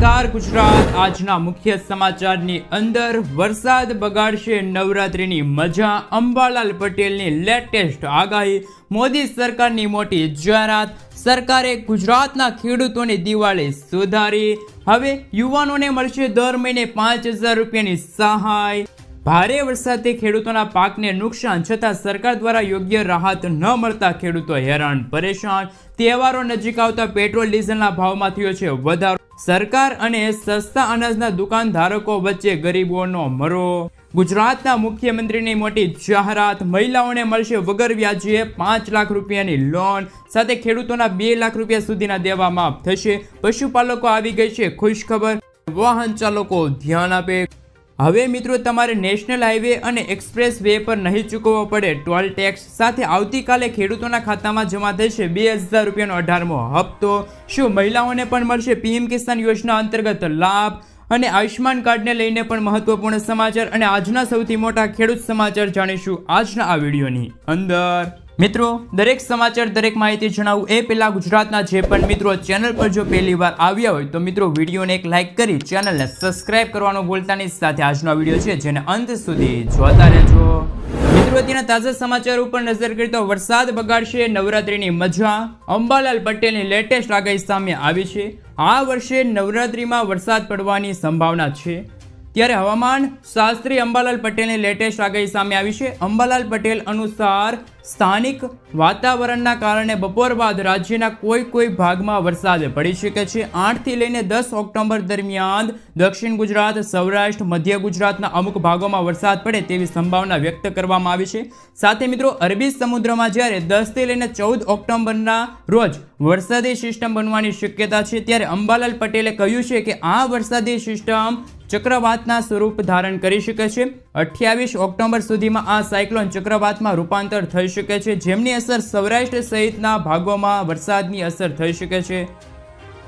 નમસ્કાર, ગુજરાત. આજના મુખ્ય સમાચારની અંદર વરસાદ બગાડશે, નવરાત્રિની મજા. અંબાલાલ પટેલની લેટેસ્ટ આગાહી. મોદી સરકારની મોટી જાહેરાત. સરકારે ગુજરાતના ખેડૂતોની દિવાળી સુધારી. હવે યુવાનોને મળશે દર મહિને પાંચ હજાર રૂપિયાની સહાય. ભારે વરસાદથી ખેડૂતોના પાકને નુકસાન, છતાં સરકાર દ્વારા યોગ્ય રાહત ન મળતા ખેડૂતો હેરાન પરેશાન. તહેવારો નજીક આવતા પેટ્રોલ, ડીઝલના ભાવમાં થયો છે વધારો. સરકાર અને સસ્તા અનાજના દુકાનધારકો વચ્ચે ગરીબોનો મરો. ગુજરાતના મુખ્યમંત્રીની મોટી જાહેરાત, મહિલાઓને મળશે વગર વ્યાજે પાંચ લાખ રૂપિયાની લોન સાથે ખેડૂતોના બે લાખ રૂપિયા સુધીના દેવા માફ થશે. પશુપાલકો આવી ગઈ છે ખુશખબર. વાહન ચાલકો ધ્યાન આપે. હવે મિત્રો તમારે નેશનલ હાઈવે અને એક્સપ્રેસ વે પર નહીં ચૂકવવો પડે. ટોલ ટેક્સ સાથે આવતીકાલે ખેડૂતોના ખાતામાં જમા થશે બે હજાર રૂપિયાનો અઢારમો હપ્તો. શું મહિલાઓને પણ મળશે પીએમ કિસાન યોજના અંતર્ગત લાભ? અને આયુષ્માન કાર્ડને લઈને પણ મહત્વપૂર્ણ સમાચાર અને આજના સૌથી મોટા ખેડૂત સમાચાર જાણીશું આજના આ વિડીયોની અંદર. મિત્રો, દરેક સમાચાર, દરેક માહિતી જણાવું એ પહેલાં ગુજરાતના જે પણ મિત્રો ચેનલ પર જો પહેલી વાર આવ્યા હોય, તો મિત્રો વિડીયોને એક લાઇક કરી ચેનલને સબસ્ક્રાઇબ કરવાનું બોલતાની સાથે આજનો વીડિયો છે, જેને અંત સુધી જોતા રહેજો. મિત્રો તેના તાજા સમાચાર ઉપર નજર કરીએ તો વરસાદ બગાડશે, નવરાત્રીની મજા, અંબાલાલ પટેલની લેટેસ્ટ આગાહી સામે આવી છે. આ વર્ષે નવરાત્રિમાં વરસાદ પડવાની સંભાવના છે. ત્યારે હવામાન શાસ્ત્રી અંબાલાલ પટેલની લેટેસ્ટ આગાહી સામે આવી છે. અંબાલાલ પટેલ અનુસાર સ્થાનિક વાતાવરણના કારણે બપોર બાદ રાજ્યના કોઈ કોઈ ભાગમાં વરસાદ પડી શકે છે. આઠથી લઈને દસ ઓક્ટોબર દરમિયાન દક્ષિણ ગુજરાત, સૌરાષ્ટ્ર, મધ્ય ગુજરાતના અમુક ભાગોમાં વરસાદ પડે તેવી સંભાવના વ્યક્ત કરવામાં આવી છે. સાથે મિત્રો, અરબી સમુદ્રમાં જ્યારે દસથી લઈને ચૌદ ઓક્ટોબરના રોજ વરસાદી સિસ્ટમ બનવાની શક્યતા છે, ત્યારે અંબાલાલ પટેલે કહ્યું છે કે આ વરસાદી સિસ્ટમ ચક્રવાતના સ્વરૂપ ધારણ કરી શકે છે. અઠ્યાવીસ ઓક્ટોબર સુધીમાં આ સાયક્લોન ચક્રવાતમાં રૂપાંતર થઈ શકે છે, જેમની અસર સૌરાષ્ટ્ર સહિતના ભાગોમાં વરસાદની અસર થઈ શકે છે.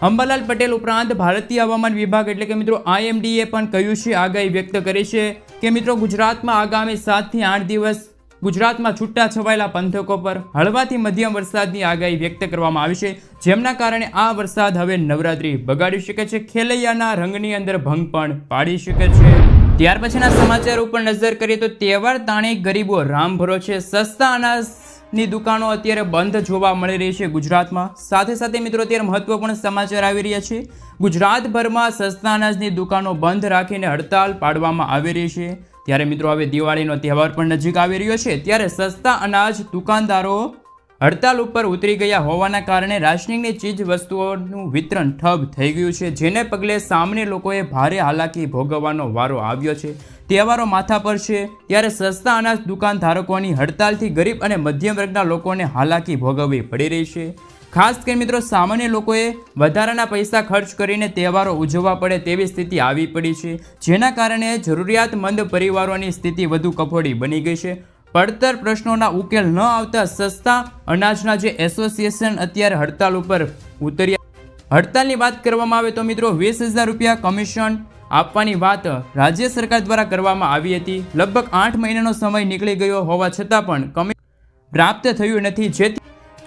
અંબાલાલ પટેલ ઉપરાંત ભારતીય હવામાન વિભાગ એટલે કે મિત્રો આઈએમડીએ પણ કહ્યું છે, આગાહી વ્યક્ત કરી છે કે મિત્રો ગુજરાતમાં આગામી સાતથી આઠ દિવસ ગુજરાતમાં છૂટા છવાયેલા પંથકો પર હળવાથી મધ્યમ વરસાદની આગાહી વ્યક્ત કરવામાં આવી છે. જેમના કારણે આ વરસાદ હવે નવરાત્રી બગાડી શકે છે. ખેલૈયાના રંગની અંદર ભંગ પણ પાડી શકે છે. ત્યાર પછીના સમાચાર ઉપર નજર કરીએ તો તહેવાર તાણે ગરીબો રામ ભરો છે. સસ્તા અનાજની દુકાનો અત્યારે બંધ જોવા મળી રહી છે ગુજરાતમાં. સાથે સાથે મિત્રો, અત્યારે મહત્વપૂર્ણ સમાચાર આવી રહ્યા છે. ગુજરાતભરમાં સસ્તા અનાજની દુકાનો બંધ રાખીને હડતાલ પાડવામાં આવી રહી છે. ત્યારે મિત્રો હવે દિવાળીનો તહેવાર પણ નજીક આવી રહ્યો છે. ત્યારે સસ્તા અનાજ, દુકાનદારો હડતાલ ઉપર ઉતરી ગયા હોવાના કારણે રાશનિંગની ચીજ વસ્તુઓનું વિતરણ ઠપ થઈ ગયું છે, જેને પગલે સામાન્ય લોકોએ ભારે હાલાકી ભોગવવાનો વારો આવ્યો છે. તહેવારો માથા પર છે. ત્યારે સસ્તા અનાજ દુકાનધારકોની હડતાલથી ગરીબ અને મધ્યમ વર્ગના લોકોને હાલાકી ભોગવવી પડી રહી છે. ખાસ કરીને મિત્રો, સામાન્ય લોકોએ વધારાના પૈસા ખર્ચ કરીને તહેવારો ઉજવવા પડે તેવી સ્થિતિ આવી પડી છે, જેના કારણે જરૂરિયાતમંદ પરિવારોની સ્થિતિ વધુ કફોડી બની ગઈ છે. પડતર પ્રશ્નોના ઉકેલ ન આવતા સસ્તા અનાજના જે એસોસિએશન અત્યારે હડતાલ ઉપર ઉતર્યા. હડતાલની વાત કરવામાં આવે તો મિત્રો, વીસ હજાર રૂપિયા કમિશન આપવાની વાત રાજ્ય સરકાર દ્વારા કરવામાં આવી હતી. લગભગ આઠ મહિનાનો સમય નીકળી ગયો હોવા છતાં પણ કમિ પ્રાપ્ત થયું નથી, જેથી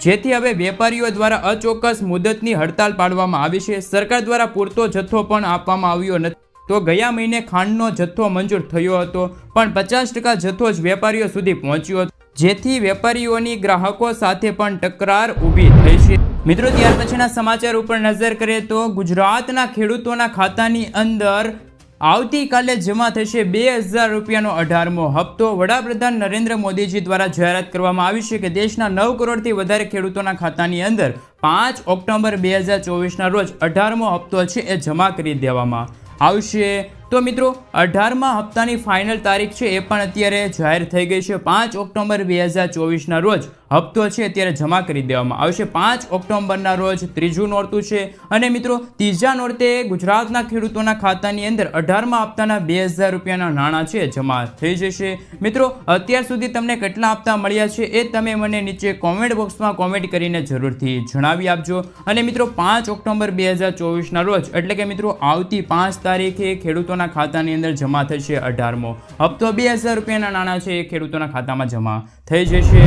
જેથી હવે વેપારીઓ દ્વારા અચોક્કસ મુદતની હડતાલ પાડવામાં આવી છે. સરકાર દ્વારા પૂરતો જથ્થો પણ આપવામાં આવ્યો નથી. તો ગયા મહિને ખાંડનો જથ્થો મંજૂર થયો હતો, પણ પચાસ ટકા જથ્થો જ વેપારીઓ સુધી પહોંચ્યો હતો. જેથી વેપારીઓની ગ્રાહકો સાથે પણ તકરાર ઊભી થઈ છે. મિત્રો, ત્યાર પછીના સમાચાર ઉપર નજર કરીએ તો ગુજરાતના ખેડૂતોના ખાતાની અંદર આવતીકાલે જમા થશે બે હજાર રૂપિયાનો અઢારમો હપ્તો. વડાપ્રધાન નરેન્દ્ર મોદીજી દ્વારા જાહેરાત કરવામાં આવી છે કે દેશના નવ કરોડથી વધારે ખેડૂતોના ખાતાની અંદર પાંચ ઓક્ટોબર બે હજાર ચોવીસના રોજ અઢારમો હપ્તો છે એ જમા કરી દેવામાં આવશે. તો મિત્રો, અઢારમા હપ્તાની ફાઇનલ તારીખ છે એ પણ અત્યારે જાહેર થઈ ગઈ છે. પાંચ ઓક્ટોબર બે હજાર ચોવીસના રોજ હપ્તો છે અત્યારે જમા કરી દેવામાં આવશે. પાંચ ઓક્ટોબરના રોજ ત્રીજું નોરતું છે. અને મિત્રો, ત્રીજા નોરતે ગુજરાતના ખેડૂતોના ખાતાની અંદર અઢારમા હપ્તાના બે હજાર રૂપિયાના નાણાં છે જમા થઈ જશે. મિત્રો, અત્યાર સુધી તમને કેટલા હપ્તા મળ્યા છે એ તમે મને નીચે કોમેન્ટ બોક્સમાં કોમેન્ટ કરીને જરૂરથી જણાવી આપજો. અને મિત્રો, પાંચ ઓક્ટોબર બે હજાર ચોવીસના રોજ, એટલે કે મિત્રો, આવતી પાંચ તારીખે ખેડૂતોના ખાતાની અંદર જમા થશે અઢારમો હપ્તો બે હજાર રૂપિયાના નાણાં છે, એ ખેડૂતોના ખાતામાં જમા થઈ જશે.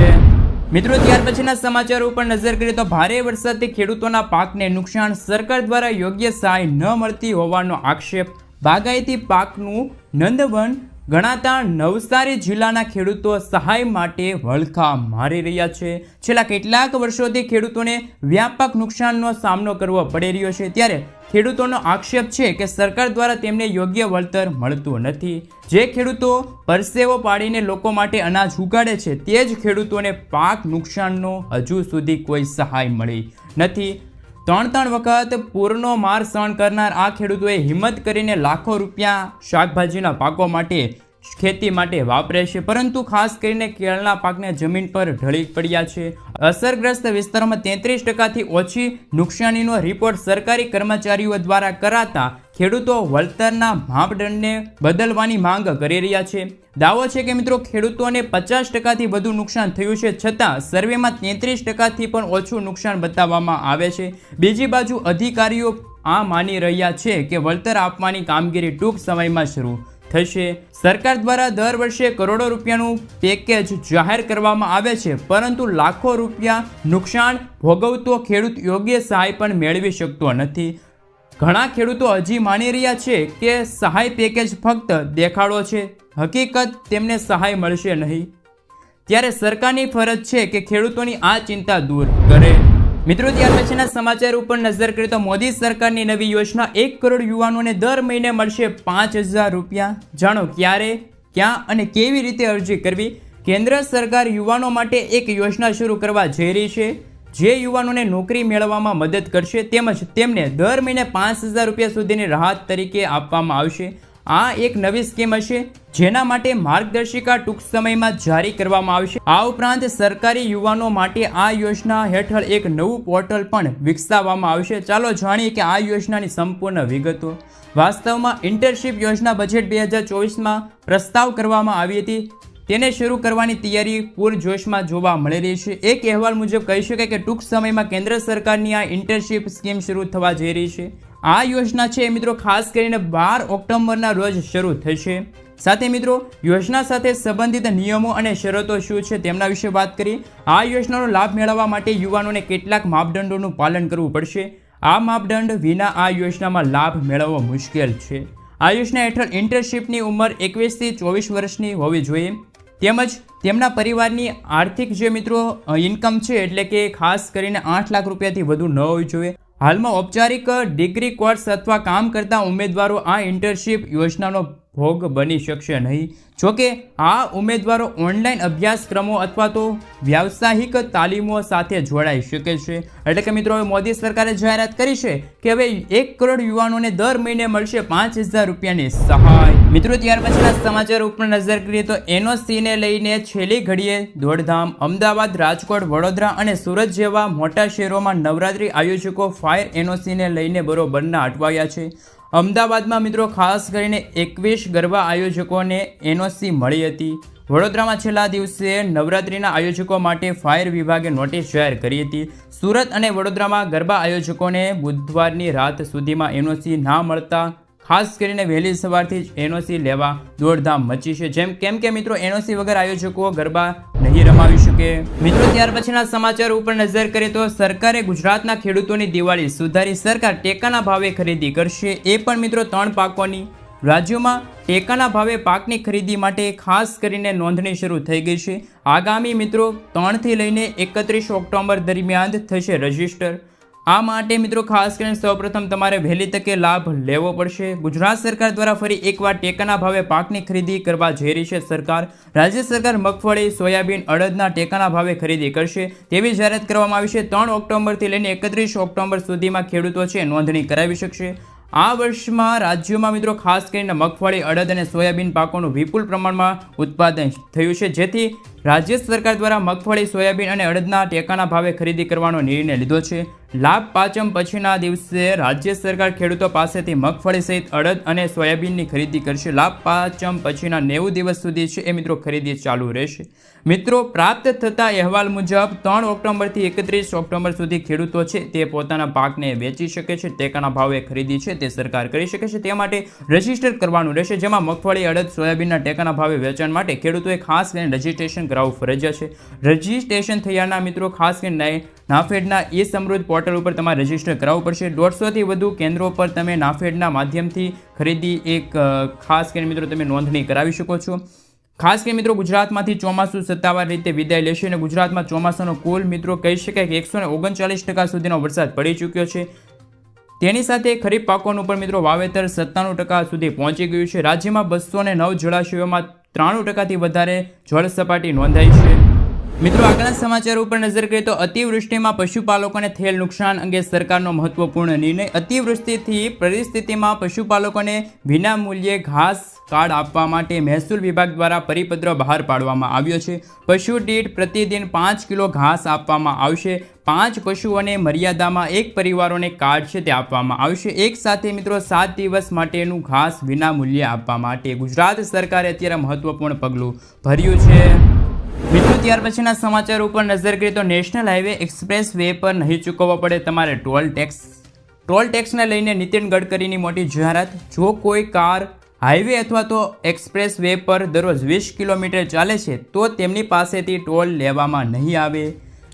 મિત્રો, ત્યાર પછીના સમાચારો ઉપર નજર કરીએ તો ભારે વરસાદથી ખેડૂતોના પાકને નુકસાન સરકાર દ્વારા યોગ્ય સહાય ન મળતી હોવાનો આક્ષેપ બાગાયતી પાકનું નંદવન ગણાતા નવસારી જિલ્લાના ખેડૂતો સહાય માટે વળખા મારી રહ્યા છે. છેલ્લા કેટલાક વર્ષોથી ખેડૂતોને વ્યાપક નુકસાનનો સામનો કરવો પડી રહ્યો છે. ત્યારે ખેડૂતોનો આક્ષેપ છે કે સરકાર દ્વારા તેમને યોગ્ય વળતર મળતું નથી. જે ખેડૂતો પરસેવો પાડીને લોકો માટે અનાજ ઉગાડે છે, તે જ ખેડૂતોને પાક નુકસાનનો હજુ સુધી કોઈ સહાય મળી નથી. ત્રણ ત્રણ વખત પૂરનો માર સહન કરનાર આ ખેડૂતોએ હિંમત કરીને લાખો રૂપિયા શાકભાજીના પાકો માટે, ખેતી માટે વાપરે છે. પરંતુ ખાસ કરીને કેળના પાકને જમીન પર ઢળી પડ્યા છે. અસરગ્રસ્ત વિસ્તારોમાં તેત્રીસ ટકાથી ઓછી નુકસાનીનો રિપોર્ટ સરકારી કર્મચારીઓ દ્વારા કરાતા ખેડૂતો વળતરના માપદંડને બદલવાની માંગ કરી રહ્યા છે. દાવો છે કે મિત્રો ખેડૂતોને પચાસ ટકાથી વધુ નુકસાન થયું છે છતાં સર્વેમાં તેત્રીસ ટકાથી પણ ઓછું નુકસાન બતાવવામાં આવે છે. બીજી બાજુ અધિકારીઓ આ માની રહ્યા છે કે વળતર આપવાની કામગીરી ટૂંક સમયમાં શરૂ થશે. સરકાર દ્વારા દર વર્ષે કરોડો રૂપિયાનું પેકેજ જાહેર કરવામાં આવે છે, પરંતુ લાખો રૂપિયા નુકસાન ભોગવતો ખેડૂત યોગ્ય સહાય પણ મેળવી શકતો નથી. ઘણા ખેડૂતો હજી માની રહ્યા છે કે સહાય પેકેજ ફક્ત દેખાડો છે. હકીકત તેમને સહાય મળશે નહીં. ત્યારે સરકારની ફરજ છે કે ખેડૂતોની આ ચિંતા દૂર કરે. મિત્રો ત્યાર પછીના સમાચાર ઉપર નજર કરીએ તો મોદી સરકારની નવી યોજના એક કરોડ યુવાનોને દર મહિને મળશે પાંચ હજાર રૂપિયા. જાણો ક્યારે, ક્યાં અને કેવી રીતે અરજી કરવી? કેન્દ્ર સરકાર યુવાનો માટે એક યોજના શરૂ કરવા જઈ રહી છે. જે યુવાનોને નોકરી મેળવવામાં મદદ કરશે તેમજ તેમને દર મહિને પાંચ હજાર રૂપિયા સુધીની રાહત તરીકે આપવામાં આવશે. આ એક નવી સ્કીમ હશે, જેના માટે માર્ગદર્શિકા ટૂંક સમયમાં જારી કરવામાં આવશે. આ ઉપરાંત સરકારી યુવાનો માટે આ યોજના હેઠળ એક નવું પોર્ટલ પણ વિકસાવવામાં આવશે. ચાલો જાણીએ કે આ યોજનાની સંપૂર્ણ વિગતો. વાસ્તવમાં ઇન્ટર્નશીપ યોજના બજેટ બે હજાર ચોવીસમાં પ્રસ્તાવ કરવામાં આવી હતી. તેને શરૂ કરવાની તૈયારી પૂરજોશમાં જોવા મળી રહી છે. એક અહેવાલ મુજબ કહી શકાય કે ટૂંક સમયમાં કેન્દ્ર સરકારની આ ઇન્ટર્નશીપ સ્કીમ શરૂ થવા જઈ રહી છે. આ યોજના છે મિત્રો ખાસ કરીને બાર ઓક્ટોબરના રોજ શરૂ થશે. સાથે મિત્રો, યોજના સાથે સંબંધિત નિયમો અને શરતો શું છે તેમના વિશે વાત કરી. આ યોજનાનો લાભ મેળવવા માટે યુવાનોને કેટલાક માપદંડોનું પાલન કરવું પડશે. આ માપદંડ વિના આ યોજનામાં લાભ મેળવવો મુશ્કેલ છે. આ યોજના હેઠળ ઇન્ટર્નશીપની ઉંમર એકવીસથી ચોવીસ વર્ષની હોવી જોઈએ. તેમજ તેમના પરિવારની આર્થિક જે મિત્રો ઇન્કમ છે, એટલે કે ખાસ કરીને આઠ લાખ રૂપિયાથી વધુ ન હોવી જોઈએ. હાલમાં ઔપચારિક ડિગ્રી કોર્સ અથવા કામ કરતા ઉમેદવારો આ ઇન્ટર્નશીપ યોજનાનો ભોગ બની શકશે નહીં. જોકે, આ ઉમેદવારો ઓનલાઈન અભ્યાસક્રમો અથવા તો વ્યાવસાયિક તાલીમો સાથે જોડાઈ શકે છે. એટલે કે મિત્રો, હવે મોદી સરકારે જાહેરાત કરી છે કે હવે એક કરોડ યુવાનોને દર મહિને મળશે પાંચ હજાર રૂપિયાની સહાય. મિત્રો, ત્યાર પછીના સમાચાર ઉપર નજર કરીએ તો એનઓસીને લઈને છેલ્લી ઘડીએ દોડધામ અમદાવાદ, રાજકોટ, વડોદરા અને સુરત જેવા મોટા શહેરોમાં નવરાત્રી આયોજકો ફાયર એનઓસીને લઈને બરોબરના અટવાયા છે. અમદાવાદમાં મિત્રો ખાસ કરીને એકવીસ ગરબા આયોજકોને એનઓસી મળી હતી. વડોદરામાં છેલ્લા દિવસે નવરાત્રિના આયોજકો માટે ફાયર વિભાગે નોટિસ જાહેર કરી હતી. સુરત અને વડોદરામાં ગરબા આયોજકોને બુધવારની રાત સુધીમાં એનઓસી ના મળતા ખાસ કરીને વહેલી સવારથી જ એનઓસી લેવા દોડધામ મચી છે. જેમ કેમ કે મિત્રો, એનઓસી વગર આયોજકો ગરબા નહીં રમાવી શકે. મિત્રો, ત્યાર પછીના સમાચાર ઉપર નજર કરીએ તો સરકારે ગુજરાતના ખેડૂતોની દિવાળી સુધારી સરકાર ટેકાના ભાવે ખરીદી કરશે. એ પણ મિત્રો ત્રણ પાકોની. રાજ્યોમાં ટેકાના ભાવે પાકની ખરીદી માટે ખાસ કરીને નોંધણી શરૂ થઈ ગઈ છે. આગામી મિત્રો, ત્રણથી લઈને એકત્રીસ ઓક્ટોબર દરમિયાન થશે રજિસ્ટર. આ માટે મિત્રો ખાસ કરીને સૌપ્રથમ તમારે વહેલી તકે લાભ લેવો પડશે. ગુજરાત સરકાર દ્વારા ફરી એકવાર ટેકાના ભાવે પાકની ખરીદી કરવા જઈ રહી છે. સરકાર, રાજ્ય સરકાર મગફળી, સોયાબીન અડદના ટેકાના ભાવે ખરીદી કરશે. તેવી જાહેરાત કરવામાં આવી છે. ત્રણ ઓક્ટોબરથી લઈને એકત્રીસ ઓક્ટોબર સુધીમાં ખેડૂતો છે, નોંધણી કરાવી શકશે. આ વર્ષમાં રાજ્યોમાં મિત્રો ખાસ કરીને મગફળી, અડદ અને સોયાબીન પાકોનું વિપુલ પ્રમાણમાં ઉત્પાદન થયું છે. જેથી રાજ્ય સરકાર દ્વારા મગફળી, સોયાબીન અને અડદના ટેકાના ભાવે ખરીદી કરવાનો નિર્ણય લીધો છે. લાભ પાંચમ પછીના દિવસે રાજ્ય સરકાર ખેડૂતો પાસેથી મગફળી સહિત અડદ અને સોયાબીનની ખરીદી કરશે. લાભ પાંચમ પછીના નેવું દિવસ સુધી છે એ મિત્રો ખરીદી ચાલુ રહેશે. મિત્રો, પ્રાપ્ત થતા અહેવાલ મુજબ ત્રણ ઓક્ટોબરથી એકત્રીસ ઓક્ટોબર સુધી ખેડૂતો છે તે પોતાના પાકને વેચી શકે છે, ટેકાના ભાવે ખરીદી છે તે સરકાર કરી શકે છે. તે માટે રજિસ્ટર કરવાનું રહેશે, જેમાં મગફળી, અડદ, સોયાબીનના ટેકાના ભાવે વેચાણ માટે ખેડૂતોએ ખાસ કરીને રજીસ્ટ્રેશન કરાવવું ફરજિયાત છે. રજિસ્ટ્રેશન થયાના મિત્રો, ખાસ કરીને નાફેડના એ સમૃદ્ધ પોર્ટલ ઉપર તમારે રજિસ્ટર કરાવવું પડશે. દોઢસોથી વધુ કેન્દ્રો પર તમે નાફેડના માધ્યમથી ખરીદી એક ખાસ કરીને મિત્રો તમે નોંધણી કરાવી શકો છો. ખાસ કરીને મિત્રો, ગુજરાતમાંથી ચોમાસું સત્તાવાર રીતે વિદાય લેશે અને ગુજરાતમાં ચોમાસાનો કુલ મિત્રો કહી શકાય કે એકસો ઓગણચાલીસ ટકા સુધીનો વરસાદ પડી ચૂક્યો છે. તેની સાથે ખરીફ પાકોનું પણ મિત્રો વાવેતર સત્તાણું ટકા સુધી પહોંચી ગયું છે. રાજ્યમાં બસો નવ જળાશયોમાં ત્રાણું ટકાથી વધારે જળ સપાટી નોંધાઈ છે. મિત્રો, આગળના સમાચાર ઉપર નજર કરીએ તો અતિવૃષ્ટિમાં પશુપાલકોને થયેલ નુકસાન અંગે સરકારનો મહત્વપૂર્ણ નિર્ણય. અતિવૃષ્ટિથી પરિસ્થિતિમાં પશુપાલકોને વિના મૂલ્યે ઘાસ કાર્ડ આપવા માટે મહેસૂલ વિભાગ દ્વારા પરિપત્ર બહાર પાડવામાં આવ્યો છે. પશુ દીઠ પ્રતિદિન પાંચ કિલો ઘાસ આપવામાં આવશે. પાંચ પશુઓને મર્યાદામાં એક પરિવારોને કાર્ડ છે તે આપવામાં આવશે. એક સાથે મિત્રો, સાત દિવસ માટેનું ઘાસ વિના મૂલ્યે આપવા માટે ગુજરાત સરકારે અત્યારે મહત્વપૂર્ણ પગલું ભર્યું છે. મિત્રો, ત્યાર પછીના સમાચાર ઉપર નજર કરીએ તો નેશનલ હાઈવે એક્સપ્રેસ વે પર નહીં ચૂકવવો પડે તમારે ટોલ ટેક્સ. ટોલ ટેક્સને લઈને નીતિન ગડકરીની મોટી જાહેરાત. જો કોઈ કાર હાઈવે અથવા તો એક્સપ્રેસ વે પર દરરોજ વીસ કિલોમીટર ચાલે છે, તો તેમની પાસેથી ટોલ લેવામાં નહીં આવે.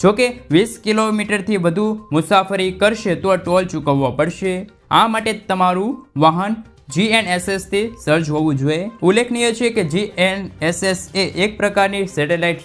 જો કે વીસ કિલોમીટરથી વધુ મુસાફરી કરશે તો ટોલ ચૂકવવો પડશે. આ માટે તમારું વાહન જીએનએસએસથી સર્જ હોવું જોઈએ. ઉલ્લેખનીય છે કે જીએનએસએસ એ એક પ્રકારની સેટેલાઇટ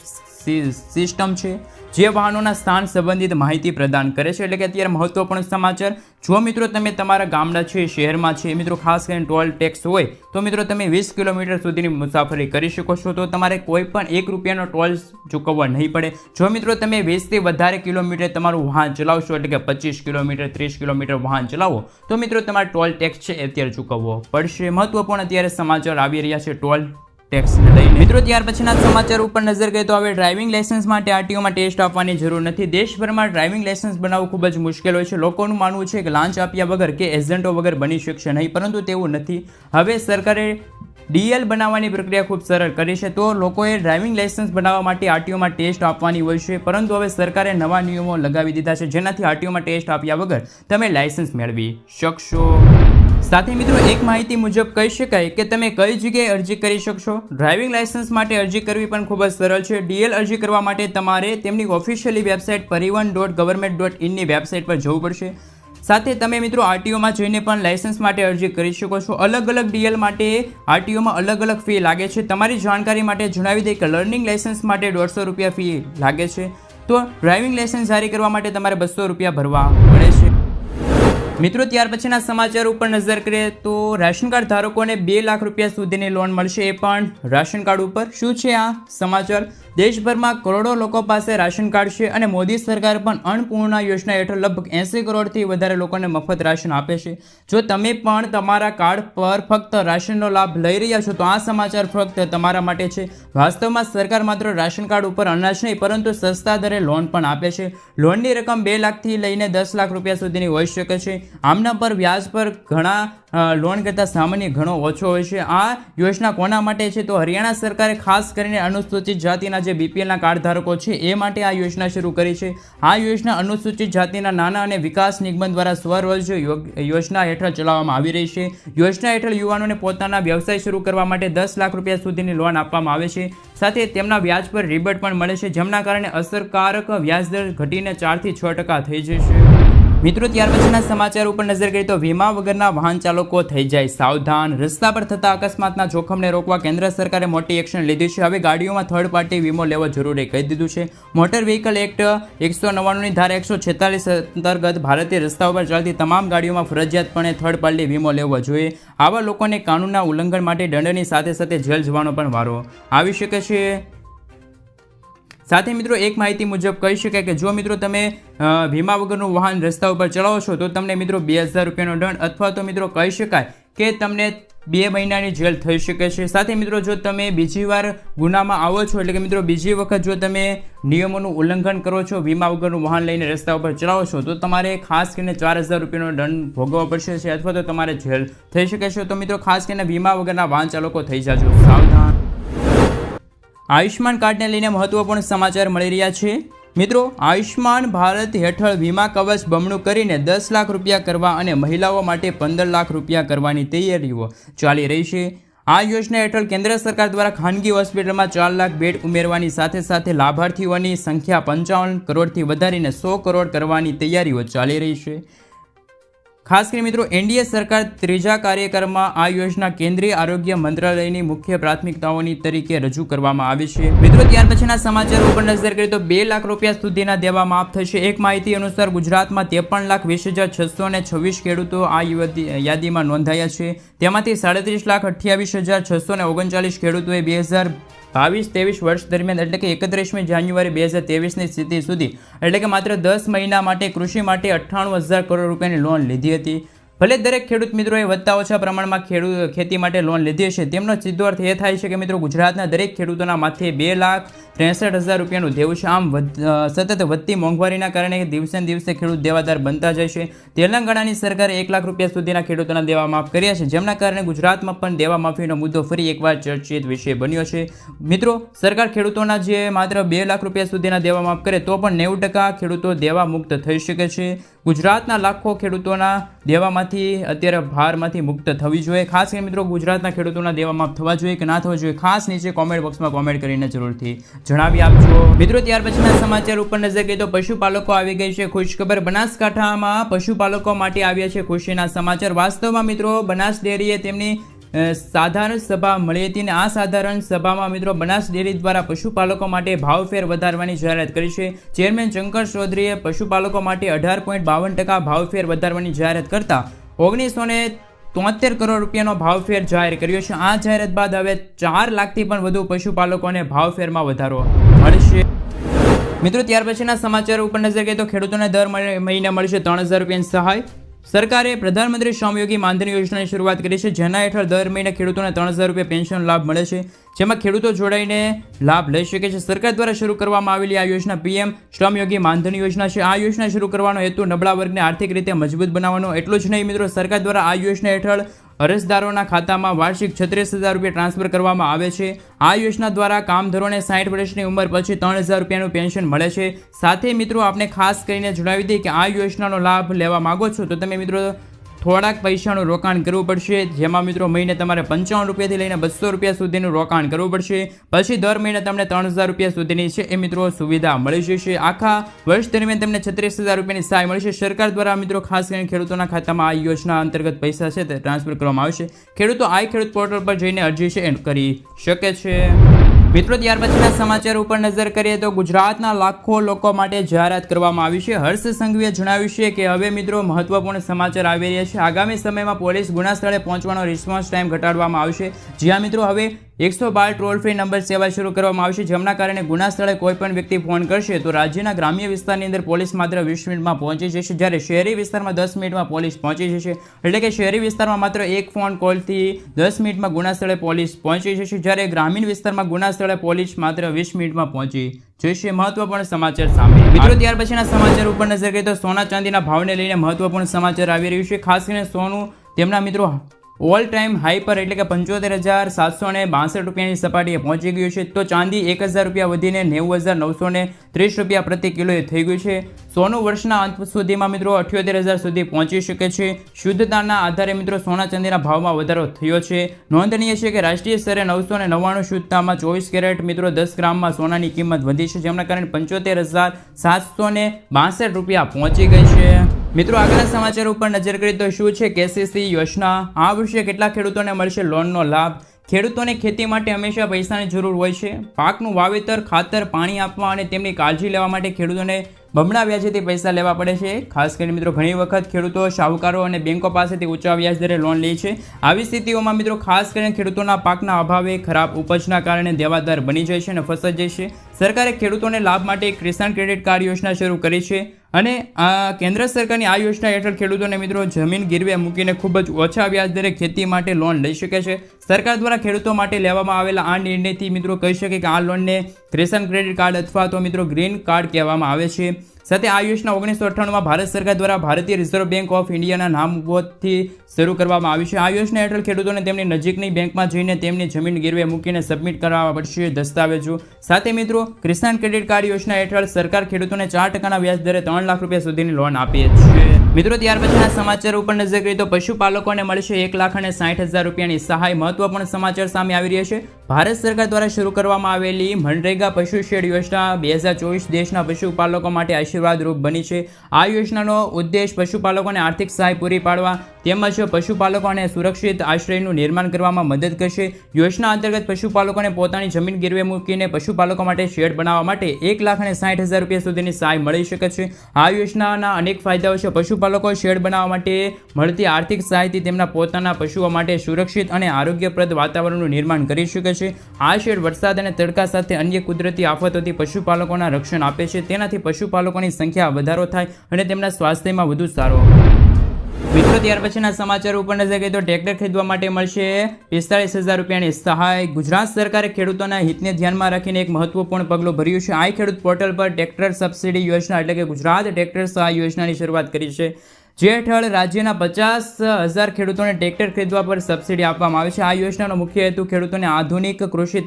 સિસ્ટમ છે. જે વાહનોના સ્થાન સંબંધિત માહિતી પ્રદાન કરે છે. એટલે કે અત્યારે મહત્વપૂર્ણ સમાચાર, જો મિત્રો તમે તમારા ગામડા છે, શહેરમાં છે, મિત્રો ખાસ કરીને ટોલ ટેક્સ હોય, તો મિત્રો તમે વીસ કિલોમીટર સુધીની મુસાફરી કરી શકો છો. તો તમારે કોઈ પણ એક રૂપિયાનો ટોલ ચૂકવવા નહીં પડે. જો મિત્રો તમે વીસથી વધારે કિલોમીટર તમારું વાહન ચલાવશો, એટલે કે પચીસ કિલોમીટર, ત્રીસ કિલોમીટર વાહન ચલાવો, તો મિત્રો તમારે ટોલ ટેક્સ છે અત્યારે ચૂકવવો પડશે. મહત્વપૂર્ણ અત્યારે સમાચાર આવી રહ્યા છે ટોલ ટેક્સને લઈને મિત્રો, ત્યાર પછીના સમાચાર ઉપર નજર કરીએ તો હવે ડ્રાઇવિંગ લાઇસન્સ માટે આરટીઓમાં ટેસ્ટ આપવાની જરૂર નથી. દેશભરમાં ડ્રાઇવિંગ લાઇસન્સ બનાવવું ખૂબ જ મુશ્કેલ હોય છે. લોકોનું માનવું છે કે લાંચ આપ્યા વગર કે એજન્ટો વગર બની શકશે નહીં, પરંતુ તેવું નથી. હવે સરકારે ડીએલ બનાવવાની પ્રક્રિયા ખૂબ સરળ કરી છે. તો લોકોએ ડ્રાઇવિંગ લાયસન્સ બનાવવા માટે આરટીઓમાં ટેસ્ટ આપવાની હોય છે, પરંતુ હવે સરકારે નવા નિયમો લગાવી દીધા છે, જેનાથી આરટીઓમાં ટેસ્ટ આપ્યા વગર તમે લાઇસન્સ મેળવી શકશો. સાથે મિત્રો, એક માહિતી મુજબ કહી શકાય કે તમે કઈ જગ્યાએ અરજી કરી શકશો? ડ્રાઇવિંગ લાયસન્સ માટે અરજી કરવી પણ ખૂબ જ સરળ છે. ડીએલ અરજી કરવા માટે તમારે તેમની officially website Parivahan dot government dot ઇનની website પર જવું પડશે. સાથે તમે મિત્રો, આરટીઓમાં જઈને પણ લાયસન્સ માટે અરજી કરી શકો છો. અલગ અલગ ડીએલ માટે આરટીઓમાં અલગ અલગ ફી લાગે છે. તમારી જાણકારી માટે જણાવી દઈએ કે લર્નિંગ લાયસન્સ માટે દોઢસો રૂપિયા ફી લાગે છે. તો ડ્રાઇવિંગ લાયસન્સ જારી કરવા માટે તમારે બસો રૂપિયા ભરવા પડે છે. મિત્રો, ત્યાર પછીના સમાચાર ઉપર નજર કરીએ તો રાશન કાર્ડ ધારકોને બે લાખ રૂપિયા સુધીની લોન મળશે એ પણ રાશન કાર્ડ ઉપર. શું છે આ સમાચાર? દેશભરમાં કરોડો લોકો પાસે રાશન કાર્ડ છે અને મોદી સરકાર પણ અન્નપૂર્ણા યોજના હેઠળ લગભગ એંસી કરોડથી વધારે લોકોને મફત રાશન આપે છે. જો તમે પણ તમારા કાર્ડ પર ફક્ત રાશનનો લાભ લઈ રહ્યા છો, તો આ સમાચાર ફક્ત તમારા માટે છે. વાસ્તવમાં સરકાર માત્ર રાશન કાર્ડ ઉપર અનાજ નહીં, પરંતુ સસ્તા દરે લોન પણ આપે છે. લોનની રકમ બે લાખથી લઈને દસ લાખ રૂપિયા સુધીની હોઈ શકે છે. આમના પર વ્યાજ પર ઘણા લોન કરતાં સામાન્ય ઘણો ઓછો હોય છે. આ યોજના કોના માટે છે? તો હરિયાણા સરકારે ખાસ કરીને અનુસૂચિત જાતિના જે બીપીએલના કાર્ડ ધારકો છે, એ માટે આ યોજના શરૂ કરી છે. આ યોજના અનુસૂચિત જાતિના નાના અને વિકાસ નિગમ દ્વારા સ્વરોજ યોજના હેઠળ ચલાવવામાં આવી રહી છે. યોજના હેઠળ યુવાનોને પોતાના વ્યવસાય શરૂ કરવા માટે દસ લાખ રૂપિયા સુધીની લોન આપવામાં આવે છે. સાથે તેમના વ્યાજ પર રિબટ પણ મળે છે, જેમના કારણે અસરકારક વ્યાજદર ઘટીને ચારથી છ ટકા થઈ જશે. મિત્રો, ત્યાર પછીના સમાચાર ઉપર નજર કરીએ તો વીમા વગરના વાહન ચાલકો થઈ જાય સાવધાન. રસ્તા પર થતા અકસ્માતના જોખમને રોકવા કેન્દ્ર સરકારે મોટી એક્શન લીધી છે. હવે ગાડીઓમાં થર્ડ પાર્ટી વીમો લેવો જરૂરી કહી દીધું છે. મોટર વ્હીકલ એક્ટ એકસો નવ્વાણુંની ધારા એકસો છેતાલીસ અંતર્ગત ભારતીય રસ્તા ઉપર ચાલતી તમામ ગાડીઓમાં ફરજિયાતપણે થર્ડ પાર્ટી વીમો લેવો જોઈએ. આવા લોકોને કાનૂનના ઉલ્લંઘન માટે દંડની સાથે સાથે જેલ જવાનો પણ વારો આવી શકે છે. સાથે મિત્રો એક માહિતી મુજબ કહી શકાય કે જો મિત્રો તમે વીમા વગરનું વાહન રસ્તા ઉપર ચલાવો છો, તો તમને મિત્રો બે હજાર રૂપિયાનો દંડ અથવા તો મિત્રો કહી શકાય કે તમને બે મહિનાની જેલ થઈ શકે છે. સાથે મિત્રો જો તમે બીજી વાર ગુનામાં આવો છો, એટલે કે મિત્રો બીજી વખત જો તમે નિયમોનું ઉલ્લંઘન કરો છો વીમા વગરનું વાહન લઈને રસ્તા ઉપર ચલાવો છો, તો તમારે ખાસ કરીને ચાર હજાર રૂપિયાનો દંડ ભોગવવો પડશે અથવા તો તમારે જેલ થઈ શકે છે. તો મિત્રો ખાસ કરીને વીમા વગરના વાહન ચાલકો થઈ જાજો. સાવધાન. આયુષ્માન કાર્ડને લઈને મહત્વપૂર્ણ સમાચાર મળી રહ્યા છે. મિત્રો આયુષ્માન ભારત હેઠળ વીમા કવચ બમણું કરીને દસ લાખ રૂપિયા કરવા અને મહિલાઓ માટે પંદર લાખ રૂપિયા કરવાની તૈયારીઓ ચાલી રહી છે. આ યોજના હેઠળ કેન્દ્ર સરકાર દ્વારા ખાનગી હોસ્પિટલમાં ચાર લાખ બેડ ઉમેરવાની સાથે સાથે લાભાર્થીઓની સંખ્યા પંચાવન કરોડથી વધારીને સો કરોડ કરવાની તૈયારીઓ ચાલી રહી છે. ખાસ કરીને મિત્રો, એનડીએ સરકાર ત્રીજા કાર્યક્રમમાં આ યોજના કેન્દ્રીય આરોગ્ય મંત્રાલયની મુખ્ય પ્રાથમિકતાઓની તરીકે રજૂ કરવામાં આવી છે. મિત્રો, ત્યાર પછીના સમાચાર ઉપર નજર કરીએ તો બે લાખ રૂપિયા સુધીના દેવા માફ થશે. એક માહિતી અનુસાર ગુજરાતમાં ત્રેપન લાખ વીસ હજાર છસો ને છવ્વીસ ખેડૂતો આ યાદીમાં નોંધાયા છે. તેમાંથી સાડત્રીસ લાખ અઠ્યાવીસ હજાર છસો ઓગણચાલીસ ખેડૂતોએ બે હજાર બાવીસ, ત્રેવીસ વર્ષ દરમિયાન, એટલે કે એકત્રીસમી જાન્યુઆરી બે હજાર ત્રેવીસની સ્થિતિ સુધી, એટલે કે માત્ર દસ મહિના માટે કૃષિ માટે અઠ્ઠાણું હજાર કરોડ રૂપિયાની લોન લીધી હતી. ભલે દરેક ખેડૂત મિત્રોએ વધતા ઓછા પ્રમાણમાં ખેડૂત ખેતી માટે લોન લીધી હશે, તેમનો સીધો અર્થ એ થાય છે કે મિત્રો ગુજરાતના દરેક ખેડૂતોના માથે બે લાખ ત્રેસઠ હજાર રૂપિયાનું દેવું છે. આમ સતત વધતી મોંઘવારીના કારણે દિવસે દિવસે ખેડૂત દેવાદાર બનતા જાય છે. તેલંગાણાની સરકારે એક લાખ રૂપિયા સુધીના ખેડૂતોના દેવા માફ કર્યા છે. જેમના કારણે ગુજરાતમાં પણ દેવા માફીનો મુદ્દો ફરી એકવાર ચર્ચિત વિષય બન્યો છે. મિત્રો, સરકાર ખેડૂતોના જે માત્ર બે લાખ રૂપિયા સુધીના દેવા માફ કરે તો પણ નેવું ટકા ખેડૂતો દેવા મુક્ત થઈ શકે છે. ગુજરાતના લાખો ખેડૂતોના દેવામાંથી અત્યારે ભારમાંથી મુક્ત થવી જોઈએ. ખાસ કરીને મિત્રો ગુજરાતના ખેડૂતોના દેવા માફ થવા જોઈએ કે ના થવા જોઈએ, ખાસ નીચે કોમેન્ટ બોક્સમાં કોમેન્ટ કરીને જરૂરથી જણાવી આપજો. મિત્રો, ત્યાર પછીના સમાચાર ઉપર નજર કરીએ તો પશુપાલકો આવી ગઈ છે ખુશખબર. બનાસકાંઠામાં પશુપાલકો માટે આવ્યા છે ખુશીના સમાચાર. વાસ્તવમાં મિત્રો, બનાસ ડેરીએ તેમની સાધારણ સભા મળી હતી અને આ સાધારણ સભામાં મિત્રો બનાસ ડેરી દ્વારા પશુપાલકો માટે ભાવફેર વધારવાની જાહેરાત કરી છે. ચેરમેન શંકર ચૌધરીએ પશુપાલકો માટે અઢાર પોઈન્ટ બાવન ટકા ભાવફેર વધારવાની જાહેરાત કરતા ઓગણીસો ને તોતેર કરોડ રૂપિયાનો ભાવફેર જાહેર કર્યો છે. આ જાહેરાત બાદ હવે ચાર લાખથી પણ વધુ પશુપાલકોને ભાવફેરમાં વધારો મળશે. મિત્રો, ત્યાર પછીના સમાચાર ઉપર નજર કરીએ તો ખેડૂતોને દર મહિને- મળશે ત્રણ હજાર રૂપિયાની સહાય. સરકારે પ્રધાનમંત્રી શ્રમયોગી માનધન યોજનાની શરૂઆત કરી છે, જેના હેઠળ દર મહિને ખેડૂતોને ત્રણ હજાર રૂપિયા પેન્શન લાભ મળે છે, જેમાં ખેડૂતો જોડાઈને લાભ લઈ શકે છે. સરકાર દ્વારા શરૂ કરવામાં આવેલી આ યોજના પીએમ શ્રમયોગી માનધન યોજના છે. આ યોજના શરૂ કરવાનો હેતુ નબળા વર્ગને આર્થિક રીતે મજબૂત બનાવવાનો. એટલું જ નહીં, મિત્રો, સરકાર દ્વારા આ યોજના હેઠળ અરજદારોના ખાતામાં વાર્ષિક છત્રીસ હજાર રૂપિયા ટ્રાન્સફર કરવામાં આવે છે. આ યોજના દ્વારા કામધરોને સાઠ વર્ષની ઉંમર પછી ત્રણ હજાર રૂપિયાનું પેન્શન મળે છે. સાથે મિત્રો આપણે ખાસ કરીને જણાવી દઈએ કે આ યોજનાનો લાભ લેવા માંગો છો તો તમે મિત્રો થોડાક પૈસાનું રોકાણ કરવું પડશે. જેમાં મિત્રો મહિને તમારે પંચાવન રૂપિયાથી લઈને બસો રૂપિયા સુધીનું રોકાણ કરવું પડશે. પછી દર મહિને તમને ત્રણ હજાર રૂપિયા સુધીની છે એ મિત્રો સુવિધા મળી જશે. આખા વર્ષ દરમિયાન તમને છત્રીસ હજાર રૂપિયાની સહાય મળશે સરકાર દ્વારા મિત્રો ખાસ કરીને ખેડૂતોના ખાતામાં આ યોજના અંતર્ગત પૈસા છે તે ટ્રાન્સફર કરવામાં આવશે. ખેડૂતો આ ખેડૂત પોર્ટલ પર જઈને અરજી છે એન્ડ કરી શકે છે. મિત્રો, ત્યાર પછીના સમાચાર ઉપર નજર કરીએ તો ગુજરાતના લાખો લોકો માટે જાહેરાત કરવામાં આવી છે. હર્ષ સંઘવીએ જણાવ્યું છે કે હવે મિત્રો મહત્વપૂર્ણ સમાચાર આવી રહ્યા છે. આગામી સમયમાં પોલીસ ગુના સ્થળે પહોંચવાનો રિસ્પોન્સ ટાઈમ ઘટાડવામાં આવશે. જ્યાં મિત્રો હવે એકસો બાર ટોલ ફ્રી નંબર સેવા શરૂ કરવામાં આવશે. જેમના કારણે ગુના સ્થળે કોઈપણ વ્યક્તિ ફોન કરશે તો રાજ્યના ગ્રામ્ય વિસ્તારની અંદર પોલીસ માત્ર વીસ મિનિટમાં પહોંચી જશે. જ્યારે શહેરી વિસ્તારમાં દસ મિનિટમાં પોલીસ પહોંચી જશે. એટલે કે શહેરી વિસ્તારમાં માત્ર એક ફોન કોલથી દસ મિનિટમાં ગુના સ્થળે પોલીસ પહોંચી જશે. જ્યારે ગ્રામીણ વિસ્તારમાં ગુના સ્થળે પોલીસ માત્ર વીસ મિનિટમાં પહોંચી જશે. મહત્વપૂર્ણ સમાચાર સામે. મિત્રો, ત્યાર પછીના સમાચાર ઉપર નજર કરીએ તો સોના ચાંદીના ભાવને લઈને મહત્વપૂર્ણ સમાચાર આવી રહ્યું છે. ખાસ કરીને સોનું. તેમના મિત્રો ઓલ ટાઈમ હાઈ પર એટલે કે પંચોતેર હજાર સાતસો ને બાસઠ રૂપિયાની સપાટીએ પહોંચી ગયું છે. તો ચાંદી એક હજાર રૂપિયા વધીને નેવું હજાર નવસો ને ત્રીસ રૂપિયા પ્રતિ કિલોએ થઈ ગયું છે. સોનું વર્ષના અંત સુધીમાં મિત્રો અઠ્યોતેર હજાર સુધી પહોંચી શકે છે. શુદ્ધતાના આધારે મિત્રો સોના ચાંદીના ભાવમાં વધારો થયો છે. નોંધનીય છે કે રાષ્ટ્રીય સ્તરે નવસો ને નવ્વાણું શુદ્ધતામાં ચોવીસ કેરેટ મિત્રો દસ ગ્રામમાં સોનાની કિંમત વધી છે. જેમના કારણે પંચોતેર હજાર સાતસો ને બાસઠ રૂપિયા પહોંચી ગઈ છે. મિત્રો, આગળના સમાચાર ઉપર નજર કરીએ તો શું છે? કેસીસી, યોજના, આ વર્ષે કેટલા ખેડૂતોને મળશે લોનનો લાભ? ખેડૂતોને ખેતી માટે હંમેશા પૈસાની જરૂર હોય છે. પાકનું વાવેતર, ખાતર, પાણી આપવા અને તેમની કાળજી લેવા માટે ખેડૂતોને બમણા વ્યાજેથી પૈસા લેવા પડે છે. ખાસ કરીને મિત્રો ઘણી વખત ખેડૂતો શાહુકારો અને બેંકો પાસેથી ઊંચા વ્યાજ દરે લોન લે છે. આવી સ્થિતિઓમાં મિત્રો ખાસ કરીને ખેડૂતોના પાકના અભાવે ખરાબ ઉપજના કારણે દેવાદાર બની જાય છે અને ફસાઈ જાય છે. સરકારે ખેડૂતોને લાભ માટે કિસાન ક્રેડિટ કાર્ડ યોજના શરૂ કરી છે અને આ કેન્દ્ર સરકારની આ યોજના હેઠળ ખેડૂતોને મિત્રો જમીન ગીરવે મૂકીને ખૂબ જ ઓછા વ્યાજ દરે ખેતી માટે લોન લઈ શકે છે. સરકાર દ્વારા ખેડૂતો માટે લેવામાં આવેલા આ નિર્ણયથી મિત્રો કહી શકે કે આ લોનને કિસાન ક્રેડિટ કાર્ડ અથવા તો મિત્રો ગ્રીન કાર્ડ કહેવામાં આવે છે. સાથે આ યોજના ઓગણીસો અઠ્ઠાણુંમાં ભારત સરકાર દ્વારા ભારતીય રિઝર્વ બેંક ઓફ ઇન્ડિયાના નામ ઉપરથી શરૂ કરવામાં આવી છે. આ યોજના હેઠળ ખેડૂતોને તેમની નજીકની બેંકમાં જઈને તેમની જમીન ગીરવે મૂકીને સબમિટ કરાવવા પડશે દસ્તાવેજો. સાથે મિત્રો, કિસાન ક્રેડિટ કાર્ડ યોજના હેઠળ સરકાર ખેડૂતોને ચાર ટકાના વ્યાજ દરે ત્રણ લાખ રૂપિયા સુધીની લોન આપે છે. મિત્રો, ત્યાર પછીના સમાચાર ઉપર નજર કરીએ તો પશુપાલકોને મળશે એક લાખ અને સાઠ હજાર રૂપિયાની સહાય. મહત્વપૂર્ણ સમાચાર સામે આવી રહ્યા છે. ભારત સરકાર દ્વારા શરૂ કરવામાં આવેલી મનરેગા પશુ શેડ યોજના બે હજાર ચોવીસ દેશના પશુપાલકો માટે આશીર્વાદરૂપ બની છે. આ યોજનાનો ઉદ્દેશ પશુપાલકોને આર્થિક સહાય પૂરી પાડવા તેમજ પશુપાલકોને સુરક્ષિત આશ્રયનું નિર્માણ કરવામાં મદદ કરશે. યોજના અંતર્ગત પશુપાલકોને પોતાની જમીન ગીરવે મૂકીને પશુપાલકો માટે શેડ બનાવવા માટે એક લાખ અને સાઠ હજાર રૂપિયા સુધીની સહાય મળી શકે છે. આ યોજનાના અનેક ફાયદાઓ છે. પશુપાલકો શેડ બનાવવા માટે મળતી આર્થિક સહાયથી તેમના પોતાના પશુઓ માટે સુરક્ષિત અને આરોગ્યપ્રદ વાતાવરણનું નિર્માણ કરી શકે છે. આ શેડ વરસાદ અને તડકા સાથે અન્ય કુદરતી આફતોથી પશુપાલકોના રક્ષણ આપે છે. તેનાથી પશુપાલકોની સંખ્યા વધારો થાય અને તેમના સ્વાસ્થ્યમાં વધુ સારો મિત્રો, ત્યાર પછીના સમાચાર ઉપર નજર કરીએ તો ટ્રેક્ટર ખરીદવા માટે મળશે પિસ્તાળીસ હજાર રૂપિયાની સહાય. ગુજરાત સરકારે ખેડૂતોના હિતને ધ્યાનમાં રાખીને એક મહત્વપૂર્ણ પગલું ભર્યું છે. આ ખેડૂત પોર્ટલ પર ટ્રેક્ટર સબસિડી યોજના એટલે કે ગુજરાત ટ્રેક્ટર સહાય યોજનાની શરૂઆત કરી છે. જે હેઠળ રાજ્યના પચાસ હજાર ખેડૂતોને ટ્રેક્ટર ખરીદવા પર સબસિડી આપવામાં આવે છે. આ યોજનાનો મુખ્ય હેતુ ખેડૂતોને આધુનિક કૃષિ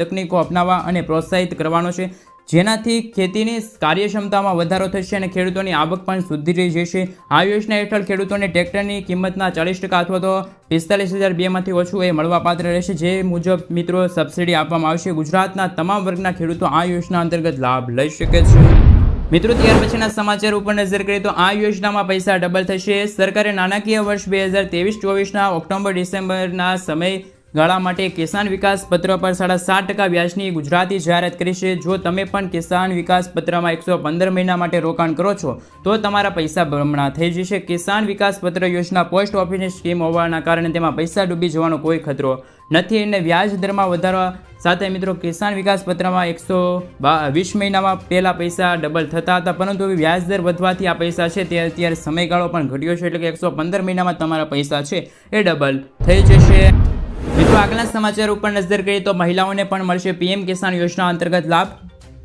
તકનીકો અપનાવવા અને પ્રોત્સાહિત કરવાનો છે. જેનાથી ખેતીની કાર્યક્ષમતામાં વધારો થશે અને ખેડૂતોની આવક પણ સુધરી જશે. આ યોજના હેઠળ ખેડૂતોને ટ્રેક્ટરની કિંમતના ચાલીસ ટકા અથવા તો પિસ્તાલીસ હજાર બેમાંથી ઓછું એ મળવાપાત્ર રહેશે. જે મુજબ મિત્રો સબસિડી આપવામાં આવશે. ગુજરાતના તમામ વર્ગના ખેડૂતો આ યોજના અંતર્ગત લાભ લઈ શકે છે. મિત્રો, ત્યાર પછીના સમાચાર ઉપર નજર કરીએ તો આ યોજનામાં પૈસા ડબલ થશે. સરકારે નાણાકીય વર્ષ બે હજાર તેવીસ ચોવીસના ઓક્ટોબર ડિસેમ્બરના સમય ગાળા માટે કિસાન વિકાસ પત્ર પર સાડા સાત ટકા વ્યાજની ગુજરાતી જાહેરાત કરી છે. જો તમે પણ કિસાન વિકાસ પત્રમાં એકસો પંદર મહિના માટે રોકાણ કરો છો, તો તમારા પૈસા બમણા થઈ જશે. કિસાન વિકાસ પત્ર યોજના પોસ્ટ ઓફિસની સ્કીમ હોવાના કારણે તેમાં પૈસા ડૂબી જવાનો કોઈ ખતરો નથી અને વ્યાજ દરમાં વધારવા સાથે મિત્રો કિસાન વિકાસ પત્રમાં એકસો વીસ મહિનામાં પહેલા પૈસા ડબલ થતા હતા, પરંતુ વ્યાજ દર વધવાથી આ પૈસા છે તે અત્યારે સમયગાળો પણ ઘટ્યો છે, એટલે કે એકસો પંદર મહિનામાં તમારા પૈસા છે એ ડબલ થઈ જશે. મિત્રો આગલા સમાચાર ઉપર નજર કરીએ તો મહિલાઓને પણ મળશે પીએમ કિસાન યોજના અંતર્ગત લાભ.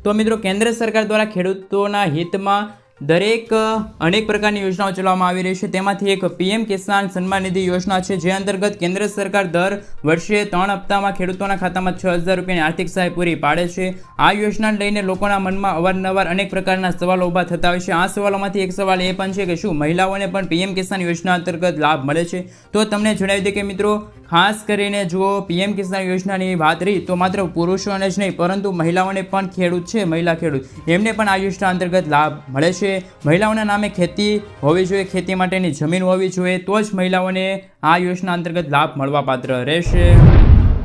તો મિત્રો, કેન્દ્ર સરકાર દ્વારા ખેડૂતોના હિતમાં દરેક અનેક પ્રકારની યોજનાઓ ચલાવવામાં આવી રહી છે. તેમાંથી એક પીએમ કિસાન સન્માન નિધિ યોજના છે, જે અંતર્ગત કેન્દ્ર સરકાર દર વર્ષે ત્રણ હપ્તામાં ખેડૂતોના ખાતામાં છ હજાર રૂપિયાની આર્થિક સહાય પૂરી પાડે છે. આ યોજનાને લઈને લોકોના મનમાં અવારનવાર અનેક પ્રકારના સવાલો ઊભા થતા હોય છે. આ સવાલોમાંથી એક સવાલ એ પણ છે કે શું મહિલાઓને પણ પીએમ કિસાન યોજના અંતર્ગત લાભ મળે છે? તો તમને જણાવી દઈએ કે મિત્રો, ખાસ કરીને જો પીએમ કિસાન યોજનાની વાત રહી તો માત્ર પુરુષોને જ નહીં, પરંતુ મહિલાઓને પણ ખેડૂત છે, મહિલા ખેડૂત. એમને પણ આ યોજના અંતર્ગત લાભ મળે છે. મહિલાઓના નામે ખેતી હોવી જોઈએ, ખેતી માટેની જમીન હોવી જોઈએ, તો જ મહિલાઓને આ યોજના અંતર્ગત લાભ મળવાપાત્ર રહેશે.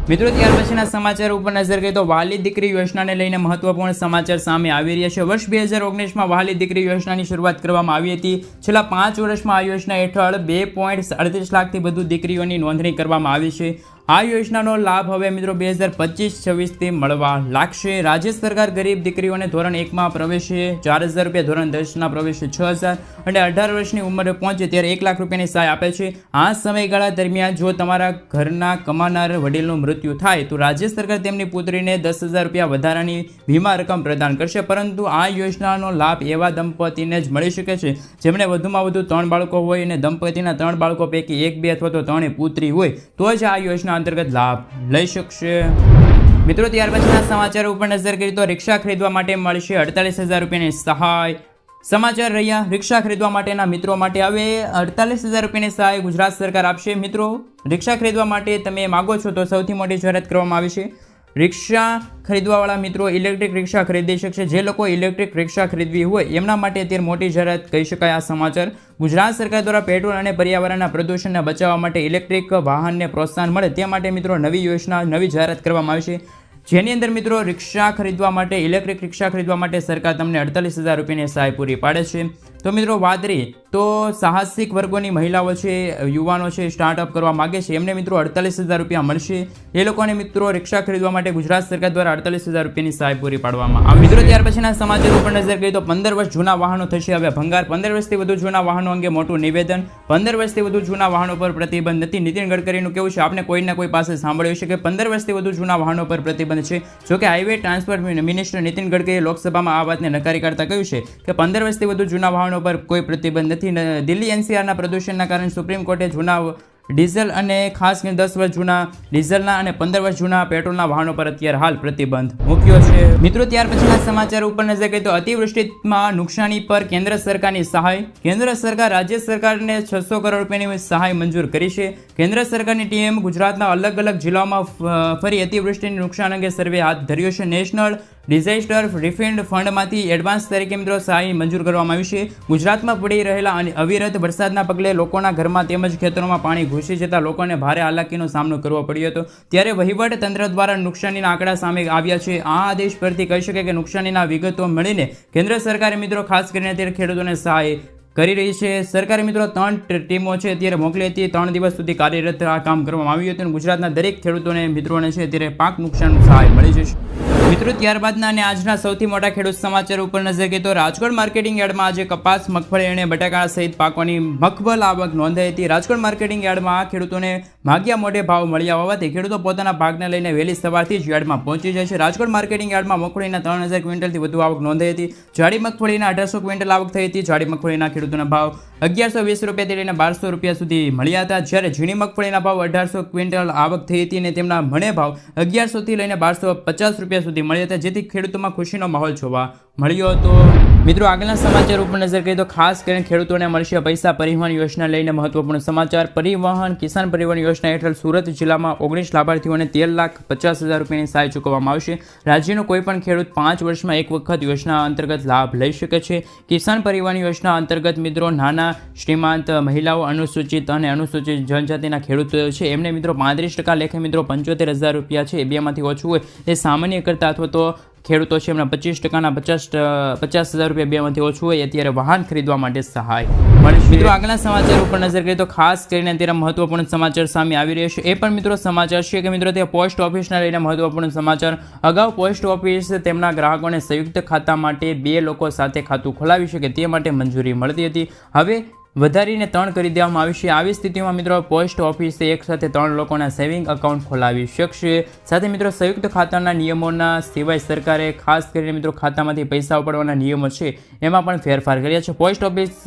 મિત્રો, ત્યાર પછીના સમાચાર ઉપર નજર કરીએ તો વાલી દીકરી યોજનાને લઈને મહત્વપૂર્ણ સમાચાર સામે આવી રહ્યા છે. વર્ષ બે હજાર ઓગણીસમાં વાલી દીકરી યોજનાની શરૂઆત કરવામાં આવી હતી. છેલ્લા પાંચ વર્ષમાં આ યોજના હેઠળ બે પોઈન્ટ સાડત્રીસ લાખથી વધુ દીકરીઓની નોંધણી કરવામાં આવી છે. આ યોજનાનો લાભ હવે મિત્રો બે હજાર પચીસ, છવ્વીસથી મળવા લાગશે. રાજ્ય સરકાર ગરીબ દીકરીઓને ધોરણ એકમાં પ્રવેશે, ચાર હજાર રૂપિયા ધોરણ દસના પ્રવેશે, છ હજાર અને અઢાર વર્ષની ઉંમરે પહોંચે ત્યારે એક લાખ રૂપિયાની સહાય આપે છે. આ સમયગાળા દરમિયાન જો તમારા ઘરના કમાનાર વડીલનું મૃત્યુ થાય, તો રાજ્ય સરકાર તેમની પુત્રીને દસ હજાર રૂપિયા વધારાની વીમા રકમ પ્રદાન કરશે. પરંતુ આ યોજનાનો લાભ એવા દંપતીને જ મળી શકે છે, જેમણે વધુમાં વધુ ત્રણ બાળકો હોય અને દંપતીના ત્રણ બાળકો પૈકી એક, બે અથવા તો ત્રણે પુત્રી હોય, તો જ આ યોજના અંતર્ગત લાભ લઈ શકશે. મિત્રો, ત્યાર પછીના સમાચાર ઉપર નજર કરીએ તો રિક્ષા ખરીદવા માટે મળશે અડતાલીસ હજાર રૂપિયાની સહાય. સમાચાર રહ્યા, રિક્ષા ખરીદવા માટેના મિત્રો માટે હવે અડતાલીસ હજાર રૂપિયાની સહાય ગુજરાત સરકાર આપશે. મિત્રો, રિક્ષા ખરીદવા માટે તમે માગો છો તો સૌથી મોટી જાહેરાત કરવામાં આવી છે. રિક્ષા ખરીદવાવાળા મિત્રો ઇલેક્ટ્રિક રિક્ષા ખરીદી શકશે. જે લોકો ઇલેક્ટ્રિક રિક્ષા ખરીદવી હોય એમના માટે અત્યારે મોટી જાહેરાત કહી શકાય આ સમાચાર. ગુજરાત સરકાર દ્વારા પેટ્રોલ અને પર્યાવરણના પ્રદૂષણને બચાવવા માટે ઇલેક્ટ્રિક વાહનને પ્રોત્સાહન મળે તે માટે મિત્રો નવી યોજના, નવી જાહેરાત કરવામાં આવી છે. જેની અંદર મિત્રો રિક્ષા ખરીદવા માટે, ઇલેક્ટ્રિક રિક્ષા ખરીદવા માટે સરકાર તમને અડતાલીસ હજાર રૂપિયાની સહાય પૂરી પાડે છે. તો મિત્રો વાત રહી તો સાહસિક વર્ગોની મહિલાઓ છે, યુવાનો છે સ્ટાર્ટઅપ કરવા માગે છે, એમને મિત્રો અડતાલીસ હજાર રૂપિયા મળશે. એ લોકોને મિત્રો રિક્ષા ખરીદવા માટે ગુજરાત સરકાર દ્વારા અડતાલીસ હજાર રૂપિયાની સહાય પૂરી પાડવામાં આવે. મિત્રો, ત્યાર પછીના સમાચાર ઉપર નજર કરીએ તો પંદર વર્ષ જૂના વાહનો થશે. હવે ભંગાર, પંદર વર્ષથી વધુ જૂના વાહનો અંગે મોટું નિવેદન. પંદર વર્ષથી વધુ જૂના વાહનો પર પ્રતિબંધ નથી. નીતિન ગડકરીનું કેવું છે? આપણે કોઈને કોઈ પાસે સાંભળ્યું છે કે પંદર વર્ષથી વધુ જૂના વાહનો પર પ્રતિબંધ છે? જોકે હાઈવે ટ્રાન્સપોર્ટ મિનિસ્ટર નીતિન ગડકરીએ લોકસભામાં આ વાતને નકારી કાઢતા કહ્યું છે કે પંદર વર્ષથી વધુ જૂના વાહનો પર કોઈ પ્રતિબંધ નથી. દિલ્હી એનસીઆરના પ્રદૂષણના કારણે સુપ્રીમ કોર્ટે જૂના ડીઝલ અને ખાસ કરીને દસ વર્ષ જૂના ડીઝલના અને પંદર વર્ષ જૂના પેટ્રોલના વાહનો પર અત્યારે હાલ પ્રતિબંધ મૂક્યો છે. મિત્રો, ત્યાર પછીના સમાચાર ઉપર નજર કરીએ તો અતિવૃષ્ટિમાં નુકસાની પર કેન્દ્ર સરકારની સહાય. કેન્દ્ર સરકાર, રાજ્ય સરકારને છસો કરોડ રૂપિયાની સહાય મંજૂર કરી છે. કેન્દ્ર સરકારની ટીમ ગુજરાતના અલગ અલગ જિલ્લાઓમાં ફરી અતિવૃષ્ટિની નુકસાન અંગે સર્વે હાથ ધર્યો છે. નેશનલ ડિઝાસ્ટર રિફંડ ફંડમાંથી એડવાન્સ તરીકે મિત્રો સહાય મંજૂર કરવામાં આવી છે. ગુજરાતમાં પડી રહેલા અને અવિરત વરસાદના પગલે લોકોના ઘરમાં તેમજ ખેતરોમાં પાણી ઘૂસી જતા લોકોને ભારે હાલાકીનો સામનો કરવો પડ્યો હતો. ત્યારે વહીવટ તંત્ર દ્વારા નુકસાનીના આંકડા સામે આવ્યા છે. આ આદેશ પરથી કહી શકાય કે નુકસાનીના વિગતો મળીને કેન્દ્ર સરકારે મિત્રો ખાસ કરીને અત્યારે ખેડૂતોને સહાય કરી રહી છે. સરકારે મિત્રો ત્રણ ટીમો છે અત્યારે મોકલી હતી. ત્રણ દિવસ સુધી કાર્યરત આ કામ કરવામાં આવ્યું હતું અને ગુજરાતના દરેક ખેડૂતોને, મિત્રોને છે અત્યારે પાક નુકસાન સહાય મળી જશે. મિત્રો, ત્યારબાદના અને આજના સૌથી મોટા ખેડૂત સમાચાર ઉપર નજર કરીએ તો રાજકોટ માર્કેટિંગ યાર્ડમાં આજે કપાસ, મગફળી અને બટાકા સહિત પાકોની મખબલ આવક નોંધાઈ હતી. રાજકોટ માર્કેટિંગ યાર્ડમાં ખેડૂતોને ભાગ્યા મોઢે ભાવ મળ્યા હોવાથી ખેડૂતો પોતાના ભાગને લઈને વહેલી સવારથી જ યાર્ડમાં પહોંચી જાય છે. રાજકોટ માર્કેટિંગ યાર્ડમાં મગફળીના ત્રણ હજાર ક્વિન્ટલથી વધુ આવક નોંધાઈ હતી. જાડી મગફળીના અઢારસો ક્વિન્ટલ આવક થઈ હતી. જાડી મગફળીના ખેડૂતોના ભાવ અગિયારસો વીસ રૂપિયાથી લઈને બારસો રૂપિયા સુધી મળ્યા હતા. જ્યારે ઝીણી મગફળીના ભાવ અઢારસો ક્વિન્ટલ આવક થઈ હતી અને તેમના મણે ભાવ અગિયારસોથી લઈને બારસો પચાસ રૂપિયા સુધી મળ્યા હતા. જેથી ખેડૂતોમાં ખુશીનો માહોલ જોવા મળ્યો હતો. મિત્રો, આગળના સમાચાર ઉપર નજર કરીએ તો ખાસ કરીને ખેડૂતોને મળશે પૈસા પરિવહન યોજના લઈને મહત્વપૂર્ણ સમાચાર. પરિવહન, કિસાન પરિવહન યોજના હેઠળ સુરત જિલ્લામાં ઓગણીસ લાભાર્થીઓને તેર લાખ પચાસ હજાર રૂપિયાની સહાય ચૂકવવામાં આવશે. રાજ્યનો કોઈ પણ ખેડૂત પાંચ વર્ષમાં એક વખત યોજના અંતર્ગત લાભ લઈ શકે છે. કિસાન પરિવહન યોજના અંતર્ગત મિત્રો, નાના, શ્રીમાંત મહિલાઓ અનુસૂચિત અને અનુસૂચિત જનજાતિના ખેડૂતો છે. એમને મિત્રો પાંત્રીસ ટકા લેખે મિત્રો પંચોતેર હજાર રૂપિયા છે. એ બેમાંથી ઓછું હોય એ સામાન્ય કરતા અથવા તો ખેડૂતો છે એમના પચીસ ટકાના પચાસ પચાસ હજાર રૂપિયા બેમાંથી ઓછું હોય અત્યારે વાહન ખરીદવા માટે સહાય. મિત્રો આગલા સમાચાર ઉપર નજર કરીએ તો ખાસ કરીને અત્યારે મહત્વપૂર્ણ સમાચાર સામે આવી રહ્યો છે. એ પણ મિત્રો સમાચાર છે કે મિત્રો તે પોસ્ટ ઓફિસના લઈને મહત્વપૂર્ણ સમાચાર. અગાઉ પોસ્ટ ઓફિસ તેમના ગ્રાહકોને સંયુક્ત ખાતા માટે બે લોકો સાથે ખાતું ખોલાવી શકે તે માટે મંજૂરી મળતી હતી. હવે વધારીને ત્રણ કરી દેવામાં આવી છે. આવી સ્થિતિમાં મિત્રો પોસ્ટ ઓફિસે એક સાથે ત્રણ લોકોના સેવિંગ એકાઉન્ટ ખોલાવી શકશે. સાથે મિત્રો સંયુક્ત ખાતાના નિયમોના સિવાય સરકારે ખાસ કરીને મિત્રો ખાતામાંથી પૈસા ઉપાડવાના નિયમો છે. એમાં પણ ફેરફાર કર્યા છે. પોસ્ટ ઓફિસ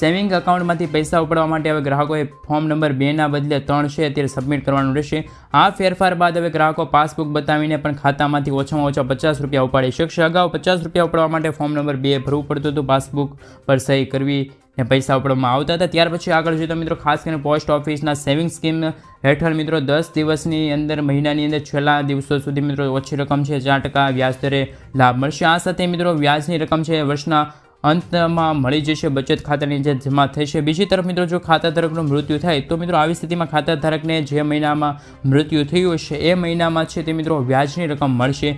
સેવિંગ એકાઉન્ટમાંથી પૈસા ઉપાડવા માટે હવે ગ્રાહકોએ ફોર્મ નંબર બેના બદલે ત્રણ છે અત્યારે સબમિટ કરવાનું રહેશે. આ ફેરફાર બાદ હવે ગ્રાહકો પાસબુક બતાવીને પણ ખાતામાંથી ઓછામાં ઓછા પચાસ રૂપિયા ઉપાડી શકશે. અગાઉ પચાસ રૂપિયા ઉપાડવા માટે ફોર્મ નંબર બે ભરવું પડતું હતું. પાસબુક પર સહી કરવી ને પૈસા ઉપાડવામાં આવતા હતા. ત્યાર પછી આગળ જોઈએ તો મિત્રો, ખાસ કરીને પોસ્ટ ઓફિસના સેવિંગ સ્કીમ હેઠળ મિત્રો, દસ દિવસની અંદર મહિનાની અંદર છેલ્લા દિવસો સુધી મિત્રો ઓછી રકમ છે, ચાર ટકા વ્યાજ દરે લાભ મળશે. આ સાથે મિત્રો વ્યાજની રકમ છે વર્ષના અંતમાં મળી જશે, બચત ખાતાની જે જમા થશે બીજી તરફ મિત્રો, જો ખાતા ધારકનું મૃત્યુ થાય, તો મિત્રો આવી સ્થિતિમાં ખાતા ધારકને જે મહિનામાં મૃત્યુ થયું હશે એ મહિનામાં છે તે મિત્રો વ્યાજની રકમ મળશે.